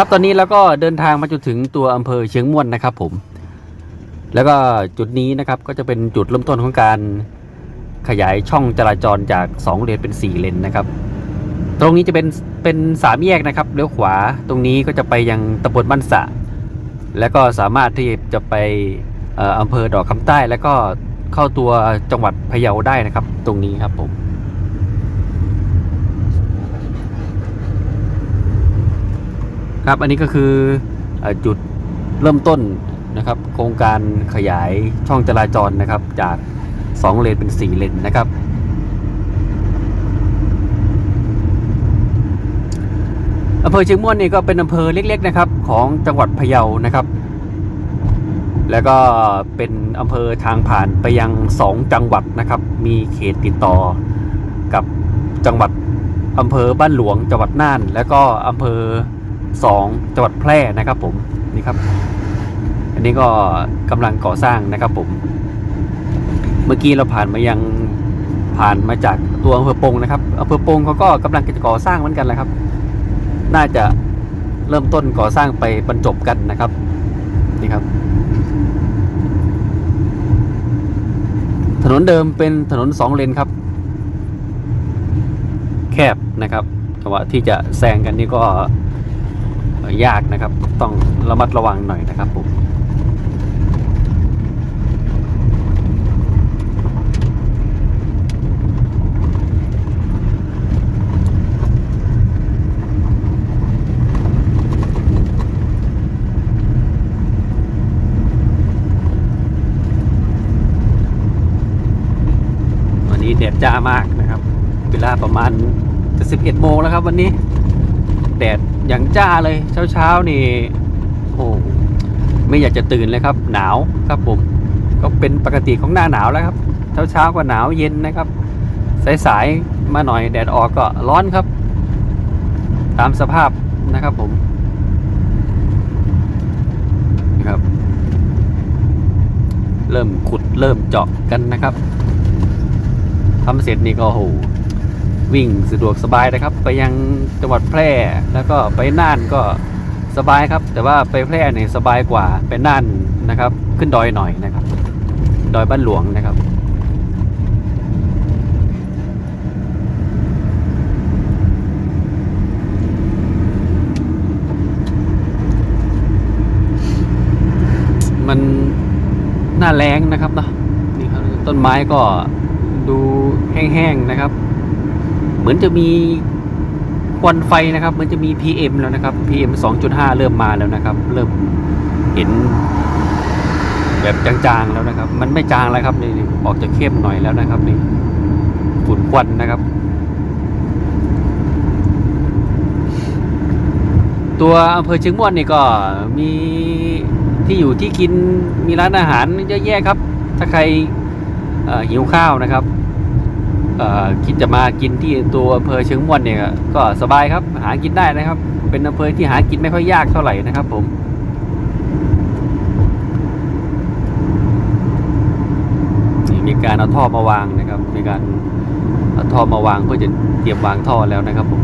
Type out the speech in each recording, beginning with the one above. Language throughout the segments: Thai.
ครับตอนนี้แล้วก็เดินทางมาจนถึงตัวอำเภอเชียงม่วนนะครับผม แล้วก็จุดนี้นะครับก็จะเป็นจุดเริ่มต้นของการขยายช่องจราจรจาก 2 เลนเป็น 4 เลนนะครับ ตรงนี้จะเป็นเป็นสามแยกนะครับเลี้ยวขวาตรงนี้ก็จะไปยังตำบลบ้านสะ แล้วก็สามารถที่จะไปเอ่ออำเภอดอกคำใต้ แล้วก็เข้าตัวจังหวัดพะเยาได้นะครับ ตรงนี้ครับผม ครับอันนี้ก็คืออจุดเริ่มต้นนะครับ โครงการขยายช่องจราจรนะครับ จาก 2 เลนเป็น 4 เลนนะครับ อำเภอเชียงม่วนนี่ก็เป็นอำเภอเล็กๆนะครับ ของจังหวัดพะเยานะครับ แล้วก็เป็นอำเภอทางผ่านไปยัง 2 จังหวัดนะครับ มีเขตติดต่อกับจังหวัดอำเภอบ้านหลวงจังหวัดน่าน แล้วก็อำเภอ 2 จังหวัดแพร่นะครับผมนี่ครับ อันนี้ก็กำลังก่อสร้างนะครับผม เมื่อกี้เราผ่านมายังผ่านมาจากตัวอำเภอปงนะครับอำเภอปงเขาก็กำลังจะก่อสร้างเหมือนกันแหละครับ น่าจะเริ่มต้นก่อสร้างไปบรรจบกันนะครับนี่ครับ ถนนเดิมเป็นถนนสองเลนครับ แคบนะครับแต่ว่าที่จะแซงกันนี่ก็ ยากนะครับ ต้องระมัดระวังหน่อยนะครับผมวันนี้แดดจ้ามากนะครับ เวลาประมาณจะ11โมงแล้วครับวันนี้ แดดอย่างจ้าเลยเช้าเช้าๆนี่โอ้ไม่อยากจะตื่นเลยครับ หนาวครับผม ก็เป็นปกติของหน้าหนาวแล้วครับ เช้าเช้าๆก็หนาวเย็นนะครับ สายๆมาหน่อยแดดออกก็ร้อนครับ ตามสภาพนะครับผมนะครับ เริ่มขุดเริ่มเจาะกันนะครับทำเสร็จนี่ก็โอ้โห วิ่งสะดวกสบายนะครับ ไปยังจังหวัดแพร่แล้วก็ไปน่านก็สบายครับ แต่ว่าไปแพร่เนี่ยสบายกว่าไปน่านนะครับ ขึ้นดอยหน่อยนะครับ ดอยบ้านหลวงนะครับมันหน้าแรงนะครับเนาะนี่ครับต้นไม้ก็ดูแห้งๆนะครับ มือนจะมีควันไฟนะครับเหมือนจะมี PM แล้วนะครับ PM 2.5 เริ่มมาแล้วนะครับ เริ่มเห็นแบบจางๆแล้วนะครับ มันไม่จางแล้วครับนี่ออกจะเข้มหน่อยแล้วนะครับนี่ฝุ่นควันนะครับ ตัวอำเภอเชียงม่วนนี่ก็มีที่อยู่ที่กินมีร้านอาหารเยอะแยะครับ ถ้าใครหิวข้าวนะครับ คิดจะมากินที่ตัวอำเภอเชียงม่วนเนี่ยก็สบายครับ หากินได้นะครับ เป็นอำเภอที่หากินไม่ค่อยยากเท่าไหร่นะครับ ผมนี่มีการเอาท่อมาวางนะครับมีการเอาท่อมาวางเพื่อจะเตรียมวางท่อแล้วนะครับผม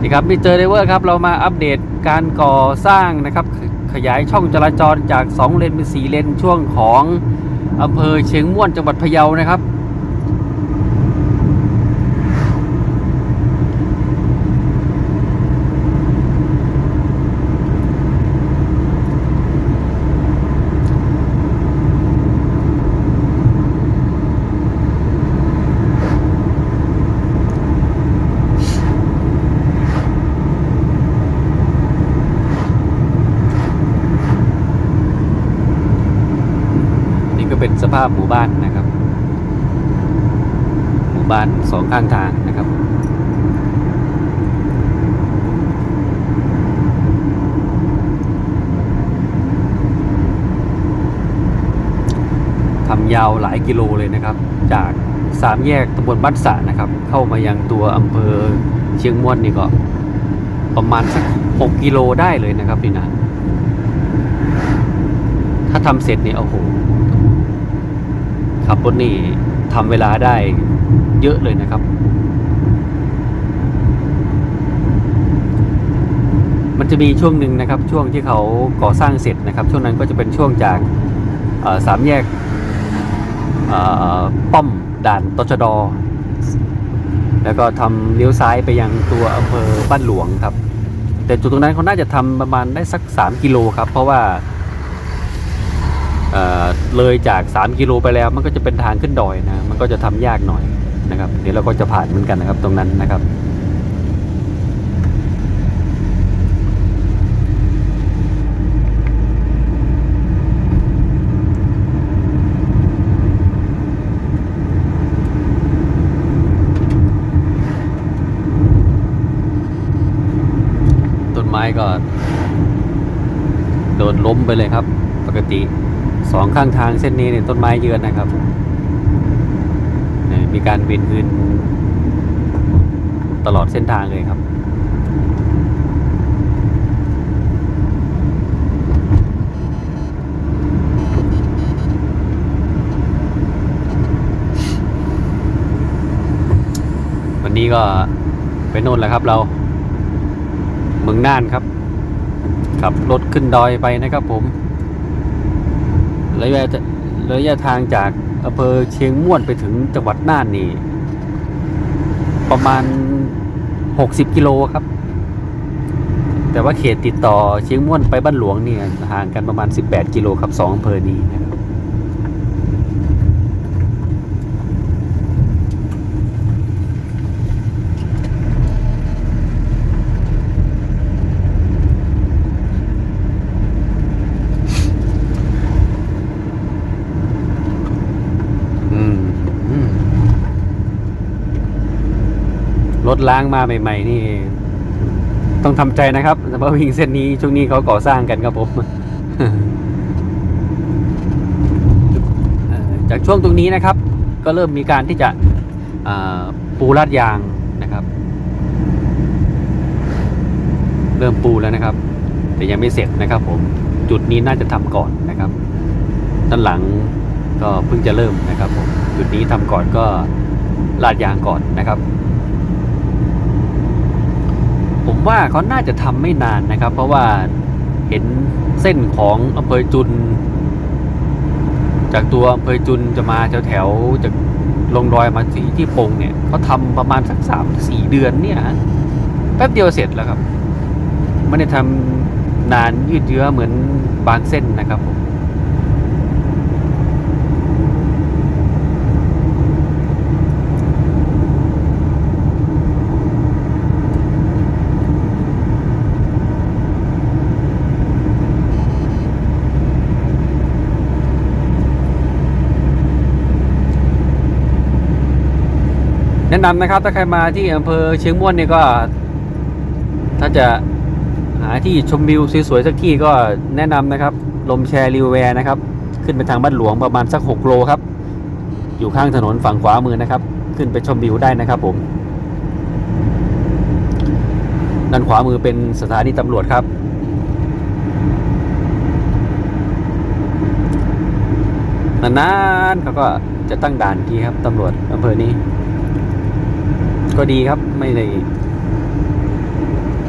นี่ครับมิสเตอร์เดเวอร์ครับเรามาอัปเดตการก่อสร้างนะครับ ขยายช่องจราจรจาก 2 เลนเป็น 4 เลนช่วงของอำเภอเชียงม่วนจังหวัดพะเยานะครับาพหมู่บ้านนะครับ หมู่บ้านสองข้างทางนะครับทำยาวหลายกิโลเลยนะครับ จากสามแยกตำบลบ้านสะนะครับ เข้ามายังตัวอำเภอเชียงม่วนนี่ก็ ประมาณสักหกกิโลได้เลยนะครับนี่นะ ถ้าทำเสร็จเนี่ยโอ้โห ขับรถนี่ทำเวลาได้เยอะเลยนะครับ มันจะมีช่วงหนึ่งนะครับ ช่วงที่เขาก่อสร้างเสร็จนะครับ ช่วงนั้นก็จะเป็นช่วงจากสามแยกป้อมด่านตชดแล้วก็ทำเลี้ยวซ้ายไปยังตัวอำเภอบ้านหลวงครับ แต่จุดตรงนั้นเขาน่าจะทำประมาณได้สัก 3 กิโลครับ เพราะว่า เเลยจาก 3 กิโลไปแล้วมันก็จะเป็นทางขึ้นดอยนะมันก็จะทำยากหน่อยนะครับ เดี๋ยวเราก็จะผ่านเหมือนกันนะครับตรงนั้นนะครับต้นไม้ก็โดนล้มไปเลยครับ ปกติ สองข้างทางเส้นนี้เนี่ยต้นไม้เยอะนะครับ มีการเวียนคืนตลอดเส้นทางเลยครับ วันนี้ก็ไปโน่นแหละครับเราเมืองน่านครับขับรถขึ้นดอยไปนะครับผม ระยะระยะทางจากอำเภอเชียงม่วนไปถึงจังหวัดน่านนี่ประมาณ 60 กิโลครับ แต่ว่าเขตติดต่อเชียงม่วนไปบ้านหลวงเนี่ยห่างกันประมาณ 18 กิโลครับสองอำเภอนี้นะครับ ถล้างมาใหม่ ๆ นี่ ต้องทำใจนะครับเพราะวิ่งเส้นนี้ช่วงนี้เขาก่อสร้างกันครับผมจากช่วงตรงนี้นะครับ ก็เริ่มมีการที่จะปูลาดยางนะครับ เริ่มปูแล้วนะครับ แต่ยังไม่เสร็จนะครับ ผมจุดนี้น่าจะทำก่อนนะครับ ด้านหลังก็เพิ่งจะเริ่มนะครับผมจุดนี้ทำก่อนก็ลาดยางก่อนนะครับ ผม ว่าเขาน่าจะทำไม่นานนะครับ เพราะว่าเห็นเส้นของอำเภอจุน จากตัวอำเภอจุนจะมาแถวแถวๆจากลงดอยมาที่ที่ปงเนี่ยเขาทำประมาณสักสามสี่เดือนเนี่ยแป๊บเดียวเสร็จแล้วครับ ไม่ได้ทำนานยืดเยื้อเหมือนบางเส้นนะครับผม นะนำนะครับ ถ้าใครมาที่อำเภอเชียงม่วนเนี่ยก็ ถ้าจะหาที่ชมวิวสวยๆสักที่ก็แนะนำนะครับ ลมแชร์ริวแวร์นะครับ ขึ้นไปทางบ้านหลวงประมาณสัก 6 โลครับ อยู่ข้างถนนฝั่งขวามือนะครับ ขึ้นไปชมวิวได้นะครับผม ด้านขวามือเป็นสถานีตำรวจครับนานๆเขาก็จะตั้งด่านทีครับตำรวจอำเภอนี้ ก็ดีครับไม่ได้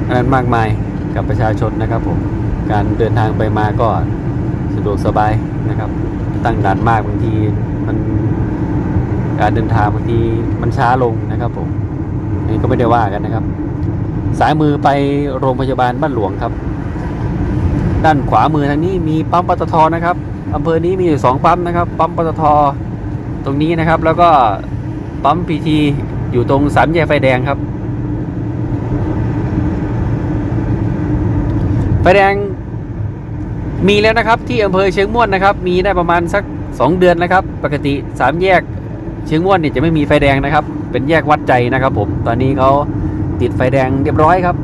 อะไรมากมายกับประชาชนนะครับผมการเดินทางไปมาก็สะดวกสบายนะครับ ตั้งด่านมากบางทีมันการเดินทางบางทีมันช้าลงนะครับผมนนี้ก็ไม่ได้ว่ากันนะครับ สายมือไปโรงพยาบาลบ้านหลวงครับ ด้านขวามือทางนี้มีปั๊มปตทนะครับอำเภอนี้มีอยู่สองปั๊มนะครับ ปั๊มปตทตรงนี้นะครับ แล้วก็ปั๊มพีที อยู่ตรงสามแยกไฟแดงครับ ไฟแดงมีแล้วนะครับที่อำเภอเชียงม่วนนะครับ มีได้ประมาณสักสองเดือนนะครับ ปกติสามแยกเชียงม่วนเนี่ยจะไม่มีไฟแดงนะครับ เป็นแยกวัดใจนะครับ ผมตอนนี้เขาติดไฟแดงเรียบร้อยครับ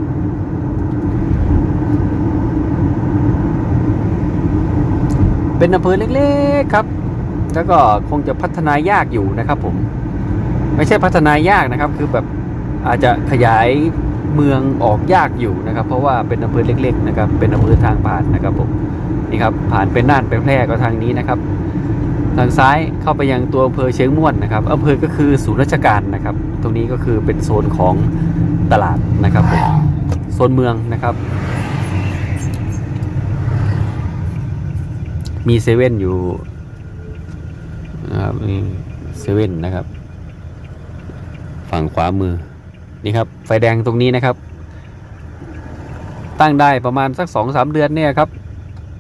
เป็นอำเภอเล็กๆครับ แล้วก็คงจะพัฒนายากอยู่นะครับผม ไม่ใช่พัฒนายากนะครับ คือแบบอาจจะขยายเมืองออกยากอยู่นะครับ เพราะว่าเป็นอำเภอเล็ก ๆ นะครับ เป็นอำเภอทางผ่านนะครับผมนี่ครับผ่านเป็นน่านเป็นแพร่ก็ทางนี้นะครับ ทางซ้ายเข้าไปยังตัวอำเภอเชียงม่วนนะครับอำเภอก็คือศูนย์ราชการนะครับ ตรงนี้ก็คือเป็นโซนของตลาดนะครับผมโซนเมืองนะครับ มีเซเว่นอยู่นะครับเซเว่นนะครับ ฝั่งขวามือนี่ครับไฟแดงตรงนี้นะครับ ตั้งได้ประมาณสักสองสามเดือนเนี่ยครับ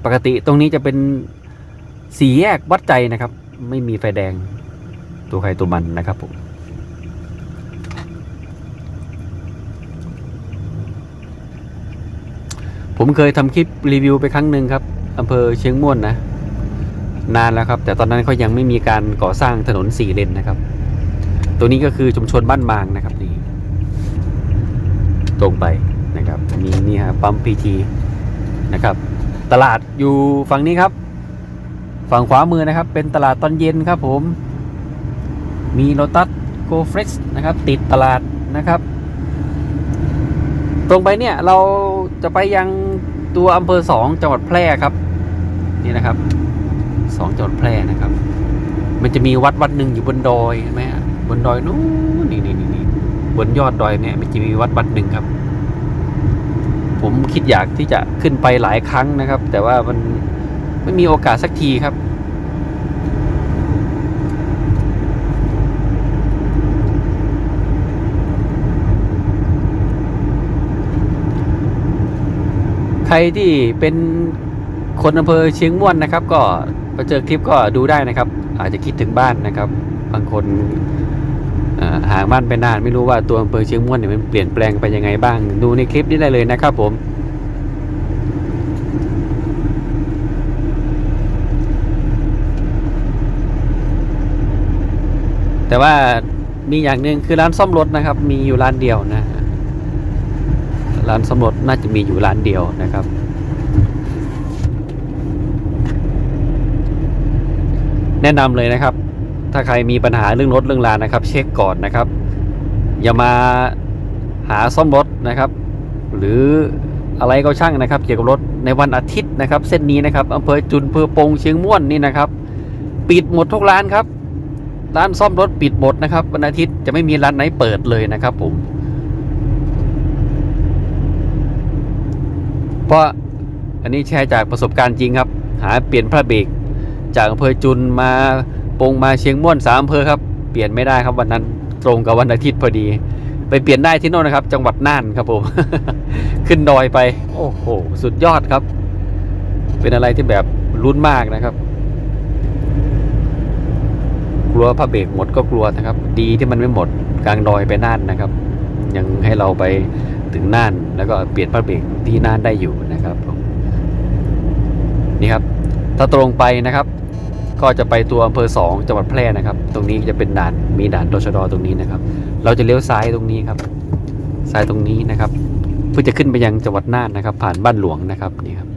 ปกติตรงนี้จะเป็นสี่แยกวัดใจนะครับ ไม่มีไฟแดงตัวใครตัวมันนะครับผมผมเคยทำคลิปรีวิวไปครั้งหนึ่งครับอำเภอเชียงม่วนนะ นานแล้วครับ แต่ตอนนั้นเขายังไม่มีการก่อสร้างถนนสี่เลนนะครับ ตัวนี้ก็คือชุมชนบ้านบางนะครับนี่ตรงไปนะครับมีนี่ฮะปั๊มพีทีนะครับ ตลาดอยู่ฝั่งนี้ครับ ฝั่งขวามือนะครับ เป็นตลาดตอนเย็นครับผม มีโ o ตัสโกเฟรชนะครับ ติดตลาดนะครับ ตรงไปเนี่ยเราจะไปยังตัวอำเภอสองจังหวัดแพร่ครับนี่นะครับสองจังหวัดแพร่นะครับ มันจะมีวัดวัดหนึ่งอยู่บนดอยเห็นไหมฮะ นดอยนู้นนี่นี่นี่บนยอดดอยเนี่ยมันจะมีวัดวัดหนึ่งครับ ผมคิดอยากที่จะขึ้นไปหลายครั้งนะครับ แต่ว่ามันไม่มีโอกาสสักทีครับ ใครที่เป็นคนอำเภอเชียงม่วนนะครับ ก็ไปเจอคลิปก็ดูได้นะครับ อาจจะคิดถึงบ้านนะครับ บางคน ห่างบ้านไปนานไม่รู้ว่าตัวอำเภอเชียงม่วนเนี่ยมันเปลี่ยนแปลงไปยังไงบ้าง ดูในคลิปนี้ได้เลยนะครับผมแต่ว่ามีอย่างหนึ่งคือร้านซ่อมรถนะครับ มีอยู่ร้านเดียวนะ ร้านซ่อมรถน่าจะมีอยู่ร้านเดียวนะครับ แนะนำเลยนะครับ ถ้าใครมีปัญหาเรื่องรถเรื่องลานะครับ เช็คก่อนนะครับ อย่ามาหาซ่อมรถนะครับ หรืออะไรก็ช่างนะครับ เกี่ยวกับรถในวันอาทิตย์นะครับ เส้นนี้นะครับอำเภอจุนอำเภอปงเชียงม่วนนี่นะครับ ปิดหมดทุกร้านครับ ร้านซ่อมรถปิดหมดนะครับ วันอาทิตย์จะไม่มีร้านไหนเปิดเลยนะครับผมเพราะอันนี้แชร์จากประสบการณ์จริงครับ หาเปลี่ยนพระเบรกจากอำเภอจุนมา ปงมาเชียงม่วนสามอำเภอครับ เปลี่ยนไม่ได้ครับวันนั้นตรงกับวันอาทิตย์พอดี ไปเปลี่ยนได้ที่โน่นนะครับ จังหวัดน่านครับผม ขึ้นดอยไป โอ้โห สุดยอดครับ เป็นอะไรที่แบบลุ้นมากนะครับ กลัวพระเบรกหมดก็กลัวนะครับ ดีที่มันไม่หมดกลางดอยไปน่านนะครับ ยังให้เราไปถึงน่าน แล้วก็เปลี่ยนพระเบรกที่น่านได้อยู่นะครับผมนี่ครับ ถ้าตรงไปนะครับ ก็จะไปตัวอำเภอสองจังหวัดแพร่นะครับ ตรงนี้จะเป็นด่านมีด่านตชดตรงนี้นะครับ เราจะเลี้ยวซ้ายตรงนี้ครับ ซ้ายตรงนี้นะครับ เพื่อจะขึ้นไปยังจังหวัดน่านนะครับ ผ่านบ้านหลวงนะครับนี่ครับ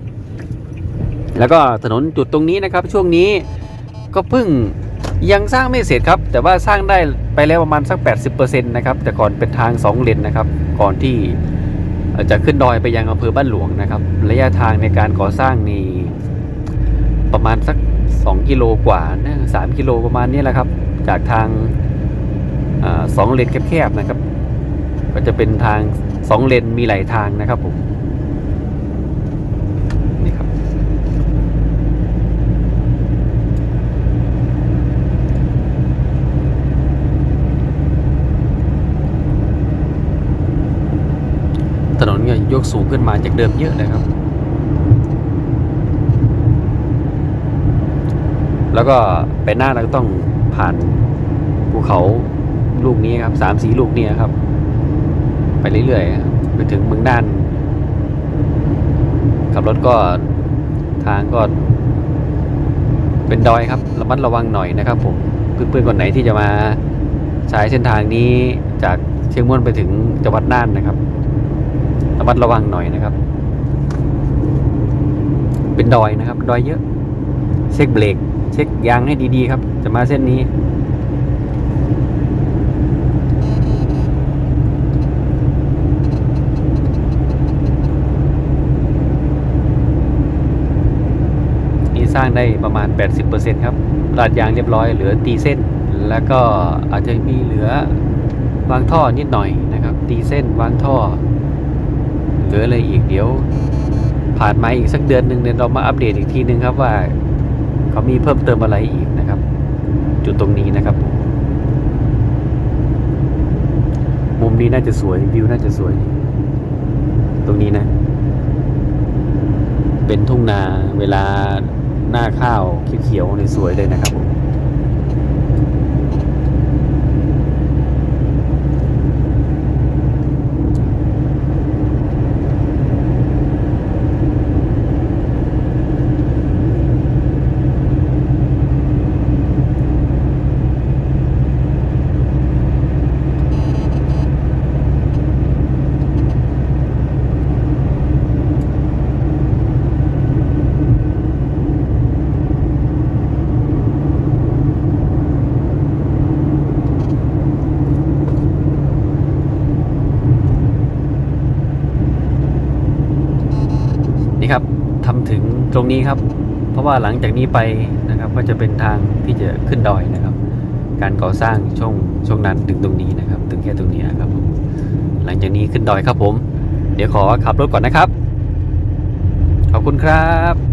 แล้วก็ถนนจุดตรงนี้นะครับ ช่วงนี้ก็เพิ่งยังสร้างไม่เสร็จครับ แต่ว่าสร้างได้ไปแล้วประมาณสัก 80%นะครับ แต่ก่อนเป็นทาง 2 เลนนะครับ ก่อนที่จะขึ้นดอยไปยังอำเภอบ้านหลวงนะครับ ระยะทางในการก่อสร้างนี่ประมาณสัก 2กิโลกว่านะสามกิโลประมาณนี้แหละครับ จากทางอสองเลนแคบๆนะครับ ก็จะเป็นทางสองเลนมีหลายทางนะครับผมนี่ครับ ถนนเนี่ยยกสูงขึ้นมาจากเดิมเยอะเลยครับ แล้วก็ไปหน้าเราก็ต้องผ่านภูเขาลูกนี้ครับสามสีลูกนี้ครับ ไปเรื่อยๆไปถึงเมืองน่านขับรถก็ทางก็ เป็นดอยครับระมัดระวังหน่อยนะครับผมเพื่อนๆคนไหนที่จะมาใช้เส้นทางนี้จากเชียงม่วนไปถึงจังหวัดน่านนะครับระมัดระวังหน่อยนะครับ เป็นดอยนะครับ ดอยเยอะเช็คเบรก เช็คยางให้ดีๆครับ จะมาเส้นนี้ นี่สร้างได้ประมาณ 80%ครับลาดยางเรียบร้อยเหลือตีเส้น แล้วก็อาจจะมีเหลือวางท่อนิดหน่อยนะครับ ตีเส้นวางท่อ เหลืออะไรอีกเดี๋ยวผ่านมาอีกสักเดือนหนึ่งเนี่ยเรามาอัปเดตอีกทีนึงครับว่า เขามีเพิ่มเติมอะไรอีกนะครับ จุดตรงนี้นะครับมุมนี้น่าจะสวยวิวน่าจะสวย ตรงนี้นะ เป็นทุ่งนาเวลาหน้าข้าวเขียวๆในสวยเลยนะครับผม นี่ครับทำถึงตรงนี้ครับ เพราะว่าหลังจากนี้ไปนะครับ ก็จะเป็นทางที่จะขึ้นดอยนะครับ การก่อสร้างช่วงช่วงนั้นถึงตรงนี้นะครับ ถึงแค่ตรงนี้ครับผมหลังจากนี้ขึ้นดอยครับผม เดี๋ยวขอขับรถก่อนนะครับ ขอบคุณครับ